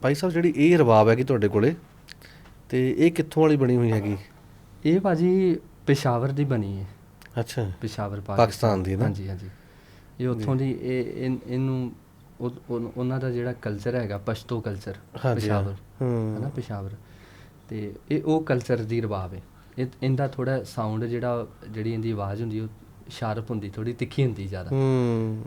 ਭਾਈ ਸਾਹਿਬ ਜਿਹੜੀ ਇਹ ਰਬਾਬ ਹੈਗੀ ਤੁਹਾਡੇ ਕੋਲੇ ਤੇ ਇਹ ਕਿੱਥੋਂ ਵਾਲੀ ਬਣੀ ਹੋਈ ਹੈਗੀ? ਇਹ ਭਾਜੀ ਪਿਸ਼ਾਵਰ ਦੀ ਬਣੀ ਹੈ। ਅੱਛਾ। ਪਿਸ਼ਾਵਰ ਪਾਕਿਸਤਾਨ। ਦੀ ਨਾ? ਹਾਂਜੀ ਹਾਂਜੀ। ਇਹ ਉੱਥੋਂ ਦੀ ਇਹ ਇਹ- ਇਹਨੂੰ ਉਹ- ਉਹ- ਉਹਨਾਂ ਦਾ ਜਿਹੜਾ ਕਲਚਰ ਹੈਗਾ ਪਸ਼ਤੋ ਕਲਚਰ ਪਿਸ਼ਾਵਰ। ਹੂੰ। ਹਨਾ ਪਿਸ਼ਾਵਰ। ਤੇ ਇਹ ਉਹ ਕਲਚਰ ਦੀ ਰਬਾਬ ਹੈ। ਇਹ ਇਹਦਾ ਥੋੜਾ ਸਾਊਂਡ ਜਿਹੜਾ ਜਿਹੜੀ ਇਹਦੀ ਆਵਾਜ਼ ਹੁੰਦੀ ਉਹ ਸ਼ਾਰਪ ਹੁੰਦੀ ਥੋੜੀ ਤਿੱਖੀ ਹੁੰਦੀ ਜ਼ਿਆਦਾ। ਹੂੰ।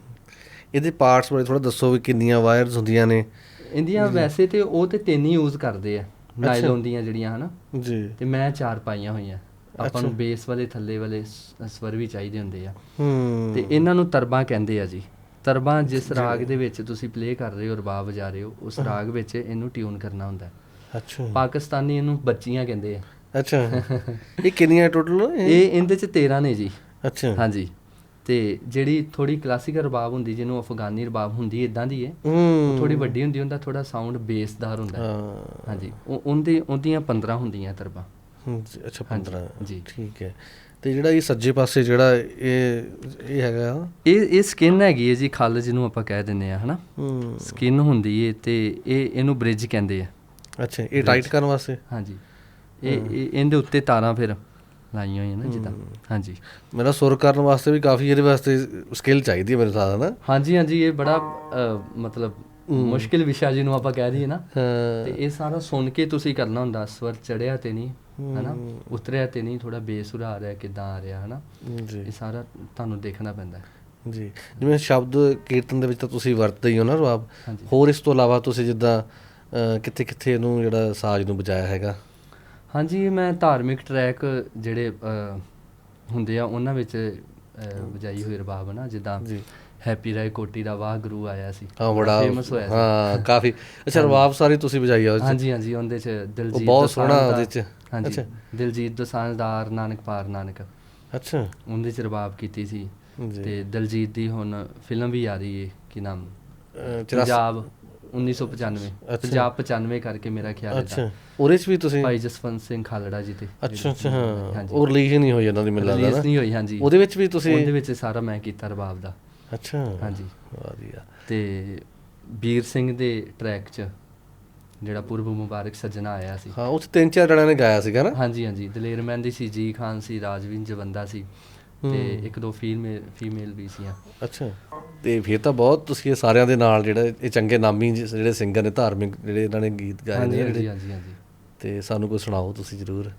ਇਹਦੇ ਪਾਰਟਸ ਬਾਰੇ ਥੋੜਾ ਦੱਸੋ ਵੀ ਕਿੰਨੀਆਂ ਵਾਇਰਸ ਹੁੰਦੀਆਂ ਨੇ। ਇਹਦੀਆਂ ਵੈਸੇ ਤੇ ਉਹ ਤੇ ਤਿੰਨ ਹੀ ਯੂਜ਼ ਕਰਦੇ ਆ ਨਾਈਲੋਨ ਦੀਆਂ ਜਿਹੜੀਆਂ ਹਨਾ। ਜੀ। ਤੇ ਮੈਂ ਚਾਰ ਪਾਈਆਂ ਹੋਈਆਂ। ਆਪਾਂ। ਨੂੰ ਬੇਸ ਵਾਲੇ ਥੱਲੇ ਵਾਲੇ ਸਵਰ ਵੀ ਚਾਹੀਦੇ ਹੁੰਦੇ ਆ। ਹੂੰ। ਤੇ ਇਹਨਾਂ ਨੂੰ ਤਰਬਾਂ ਕਹਿੰਦੇ ਆ ਜੀ। ਤਰਬਾਂ ਜਿਸ ਰਾਗ ਦੇ ਵਿੱਚ ਤੁਸੀਂ ਪਲੇ ਕਰ ਰਹੇ ਹੋ ਰਬਾਬ ਵਜਾ ਰਹੇ ਹੋ ਉਸ ਰਾਗ ਵਿੱਚ ਇਹਨੂੰ ਟਿਊਨ ਕਰਨਾ ਹੁੰਦਾ। ਹੈ। ਅੱਛਾ। ਪਾਕਿਸਤਾਨੀ ਇਹਨੂੰ ਬੱਚੀਆਂ ਕਹਿੰਦੇ ਆ। ਅੱਛਾ। ਇਹ ਕਿੰਨੀਆਂ ਟੋਟਲ ਇਹ ਇਹਦੇ ਚ 13 ਨੇ ਜੀ। ਅੱਛਾ। ਹਾਂਜੀ। ਤੇ ਜਿਹੜੀ ਥੋੜੀ ਕਲਾਸਿਕਲ ਰਬਾਬ ਹੁੰਦੀ ਜਿਹਨੂੰ ਅਫਗਾਨੀ ਰਬਾਬ ਹੁੰਦੀ ਇਦਾਂ ਦੀ ਹੈ ਹੂੰ। ਥੋੜੀ ਵੱਡੀ ਹੁੰਦੀ ਉਹਦਾ ਥੋੜਾ ਸਾਊਂਡ ਬੇਸਦਾਰ ਹੁੰਦਾ। ਹੈ। ਹਾਂ ਹਾਂਜੀ। ਉਹ ਉਹਦੇ ਉਹਦੀਆਂ 15 ਹੁੰਦੀਆਂ ਤਰਬਾਂ। ਹੂੰ, ਅੱਛਾ ਹਾਂਜੀ, 15 ਜੀ। ਠੀਕ ਹੈ। ਤੇ ਜਿਹੜਾ ਇਹ ਸੱਜੇ ਪਾਸੇ ਜਿਹੜਾ ਇਹ ਇਹ ਹੈਗਾ ਇਹ ਇਹ ਸਕਿਨ ਹੈਗੀ ਹੈ ਜੀ ਖੱਲ ਜਿਹਨੂੰ ਆਪਾਂ ਕਹਿ ਦਿੰਦੇ ਆ ਹਨਾ? ਹੂੰ। ਸਕਿਨ ਹੁੰਦੀ ਏ ਤੇ ਇਹ ਇਹਨੂੰ ਬ੍ਰਿਜ ਕਹਿੰਦੇ ਆ। ਅੱਛਾ ਇਹ ਟਾਈਟ ਕਰਨ ਵਾਸਤੇ? ਹਾਂਜੀ। ਇਹ ਇਹ- ਇਹਦੇ ਉੱਤੇ ਤਾਰਾਂ ਫਿਰ। ਲਾਈਆਂ ਹੋਈਆਂ ਨਾ ਜਿੱਦਾਂ। ਹਾਂਜੀ। ਮੇਰਾ ਸੁਰ ਕਰਨ ਵਾਸਤੇ ਵੀ ਕਾਫੀ ਇਹਦੇ ਵਾਸਤੇ ਸਕਿੱਲ ਚਾਹੀਦੀ ਹੈ ਮੇਰੇ ਸਾਥ ਨਾ ਹਾਂਜੀ ਹਾਂਜੀ ਇਹ ਬੜਾ ਮਤਲਬ ਮੁਸ਼ਕਿਲ ਵਿਸ਼ਾ ਜਿਹਨੂੰ ਆਪਾਂ ਕਹਿ ਦਈਏ ਨਾ। ਤੇ ਇਹ ਸਾਰਾ ਸੁਣ ਕੇ ਤੁਸੀਂ ਕਰਨਾ ਹੁੰਦਾ ਸਵਰ ਚੜਿਆ ਤੇ ਨਹੀਂ ਹਨਾ? ਉਤਰਿਆ ਤੇ ਨਹੀਂ ਥੋੜਾ ਬੇਸ ਉਰਾ ਆ ਰਿਹਾ ਕਿਦਾਂ ਆ ਰਿਹਾ ਹਨਾ? ਜੀ। ਇਹ ਸਾਰਾ ਤੁਹਾਨੂੰ ਦੇਖਣਾ ਪੈਂਦਾ ਹੈ। ਜੀ। ਜਿਵੇਂ ਸ਼ਬਦ ਕੀਰਤਨ ਦੇ ਵਿੱਚ ਤਾਂ ਤੁਸੀਂ ਵਰਤਦੇ ਹੀ ਹੋ ਨਾ ਰਵਾਬ ਹੋਰ ਇਸ ਤੋਂ ਇਲਾਵਾ ਤੁਸੀਂ ਜਿੱਦਾਂ ਕਿੱਥੇ ਕਿੱਥੇ ਇਹਨੂੰ ਜਿਹੜਾ ਸਾਜ਼ ਨੂੰ ਵਜਾਇਆ ਹੈਗਾ? ਹਾਂਜੀ ਮੈਂ ਧਾਰਮਿਕ ਟਰੈਕ ਜਿਹੜੇ ਹੁੰਦੇ ਆ ਉਹਨਾਂ ਵਿੱਚ ਵਜਾਈ ਹੋਈ ਰਬਾਬ ਨਾ ਜਿੱਦਾਂ ਜੀ। ਹੈਪੀ ਰਾਏ ਕੋਟੀ ਦਾ ਵਾਹ ਗੁਰੂ ਆਇਆ ਸੀ। ਹਾਂ ਬੜਾ ਫੇਮਸ ਹੋਇਆ ਸੀ। ਹਾਂ ਕਾਫੀ। ਅੱਛਾ ਰਵਾਬ ਸਾਰੀ ਤੁਸੀਂ ਵਜਾਈ ਆ? ਹਾਂਜੀ ਹਾਂਜੀ ਉਹਦੇ ਚ ਦਿਲਜੀਤ ਉਹ ਬਹੁਤ ਸੋਹਣਾ ਦੋਸਾਂਝ ਦਾ- ਉਹਦੇ 'ਚ। ਹਾਂਜੀ। ਦਿਲਜੀਤ ਦੋਸਾਂਝਦਾਰ ਨਾਨਕ ਪਾਰ ਨਾਨਕ। ਅੱਛਾ। ਉਹਦੇ ਚ ਰਬਾਬ ਕੀਤੀ ਸੀ। ਤੇ ਦਿਲਜੀਤ ਦੀ ਹੁਣ ਫਿਲਮ ਵੀ ਆ ਰਹੀ ਹੈ ਕੀ ਨਾਮ? ਪੰਜਾਬ 1995 ਅੱਛਾ। ਪੰਜਾਬ 95 ਕਰਕੇ ਮੇਰਾ ਖਿਆਲ ਹੈ ਅੱਛਾ। ਉਹਦੇ 'ਚ ਵੀ ਤੁਸੀਂ ਭਾਈ ਜਸਵੰਤ ਸਿੰਘ ਖਾਲੜਾ ਜੀ ਤੇ। ਅੱਛਾ ਅੱਛਾ ਹਾਂ। ਉਹ ਰਿਲੀਜ਼ ਨਹੀਂ ਹੋਈ ਇਹਨਾਂ ਦੀ ਰਿਲੀਜ਼ ਨਾ। ਨਹੀਂ ਹੋਈ ਹਾਂਜੀ। ਉਹਦੇ ਵਿੱਚ ਵੀ ਤੁਸੀਂ ਉਹਦੇ ਵਿੱਚ ਸਾਰਾ ਮੈਂ ਕੀਤਾ ਰਬਾਬ ਦਾ। ਅੱਛਾ। ਹਾਂਜੀ। ਵਧੀਆ। ਤੇ ਵੀਰ ਸਿੰਘ ਦੇ ਟਰੈਕ 'ਚ ਜਿਹੜਾ ਪੁਰਬ ਮੁਬਾਰਕ ਸੱਜਣਾ ਆਇਆ ਸੀ। ਹਾਂ 'ਚ ਤਿੰਨ ਚਾਰ ਜਣਿਆਂ ਨੇ ਗਾਇਆ ਸੀਗਾ ਨਾ? ਹਾਂਜੀ ਹਾਂਜੀ। ਦਲੇਰ ਮਹਿੰਦੀ ਸੀ ਜੀ ਖਾਨ ਸੀ ਰਾਜਵੀਰ ਜਵੰਦਾ ਸੀ। ਤੇ ਇੱਕ ਦੋ ਫੀਮੇਲ ਫੀਮੇਲ ਵੀ ਸੀਆਂ। ਅੱਛਾ। ਤੇ ਫਿਰ ਤਾਂ ਬਹੁਤ ਤੁਸੀਂ ਇਹ ਸਾਰਿਆਂ ਦੇ ਨਾਲ ਜਿਹੜਾ ਇਹ ਚੰਗੇ ਨਾਮੀ ਜਿਹੜੇ ਸਿੰਗਰ ਨੇ ਧਾਰਮਿਕ ਜਿਹੜੇ ਇਹਨਾਂ ਨੇ ਗੀਤ ਗਾਏ ਨੇ ਹਾਂਜੀ ਹਾਂਜੀ ਤੇ ਸਾਨੂੰ ਕੋਈ ਸੁਣਾਓ ਤੁਸੀਂ ਜ਼ਰੂਰ।